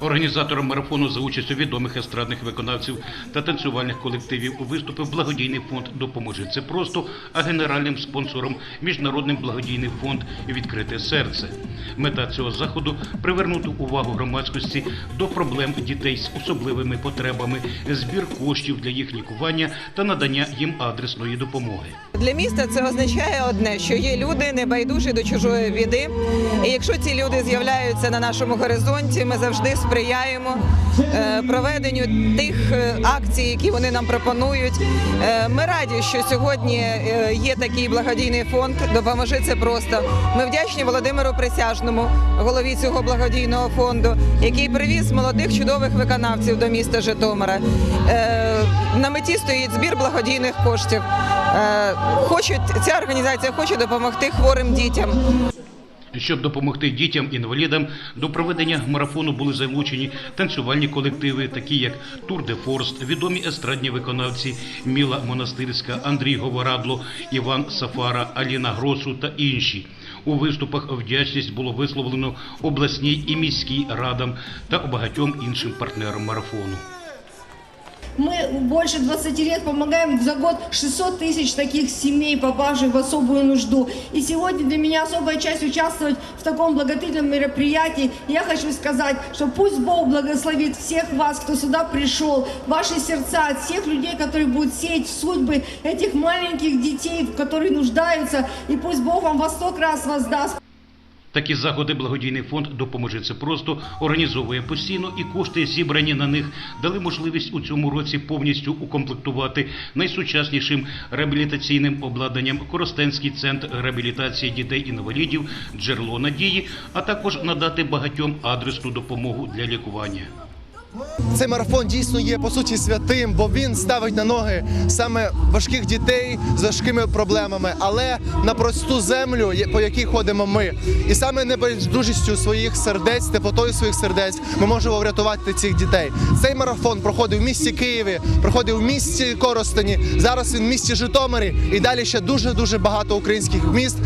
Організатором марафону за участю відомих естрадних виконавців та танцювальних колективів виступив благодійний фонд Допоможи це просто, а генеральним спонсором міжнародний благодійний фонд Відкрите серце. Мета цього заходу привернути увагу громадськості до проблем дітей з особливими потребами, збір коштів для їх лікування та надання їм адресної допомоги. Для міста це означає одне, що є люди небайдужі до чужої біди. І якщо ці люди з'являються на нашому горизонті, ми завжди сприяємо е, проведенню тих е, акцій, які вони нам пропонують. Е, Ми раді, що сьогодні є такий благодійний фонд. Допоможи це просто. Ми вдячні Володимиру Присяжному, голові цього благодійного фонду, який привіз молодих чудових виконавців до міста Житомира. На меті стоїть збір благодійних коштів. Хочуть ця організація хоче допомогти хворим дітям. Щоб допомогти дітям-інвалідам, до проведення марафону були залучені танцювальні колективи, такі як Тур де Форст, відомі естрадні виконавці Міла Монастирська, Андрій Говорадло, Іван Сафара, Аліна Гросу та інші. У виступах вдячність було висловлено обласній і міській радам та багатьом іншим партнерам марафону. Мы больше 20 лет помогаем за год 600 тысяч таких семей, попавших в особую нужду. И сегодня для меня особая честь участвовать в таком благотворительном мероприятии. Я хочу сказать, что пусть Бог благословит всех вас, кто сюда пришел, ваши сердца, от всех людей, которые будут сеять судьбы этих маленьких детей, которые нуждаются. И пусть Бог вам во сто раз воздаст. Такі заходи благодійний фонд «Допоможи це просто» організовує постійно і кошти, зібрані на них, дали можливість у цьому році повністю укомплектувати найсучаснішим реабілітаційним обладнанням Коростенський центр реабілітації дітей-інвалідів «Джерело надії», а також надати багатьом адресну допомогу для лікування. Цей марафон дійсно є по суті святим, бо він ставить на ноги саме важких дітей з важкими проблемами, але на просту землю, по якій ходимо ми. І саме небайдужістю своїх сердець, теплотою своїх сердець, ми можемо врятувати цих дітей. Цей марафон проходив в місті Києві, проходив в місті Коростені. Зараз він в місті Житомирі і далі ще дуже дуже багато українських міст,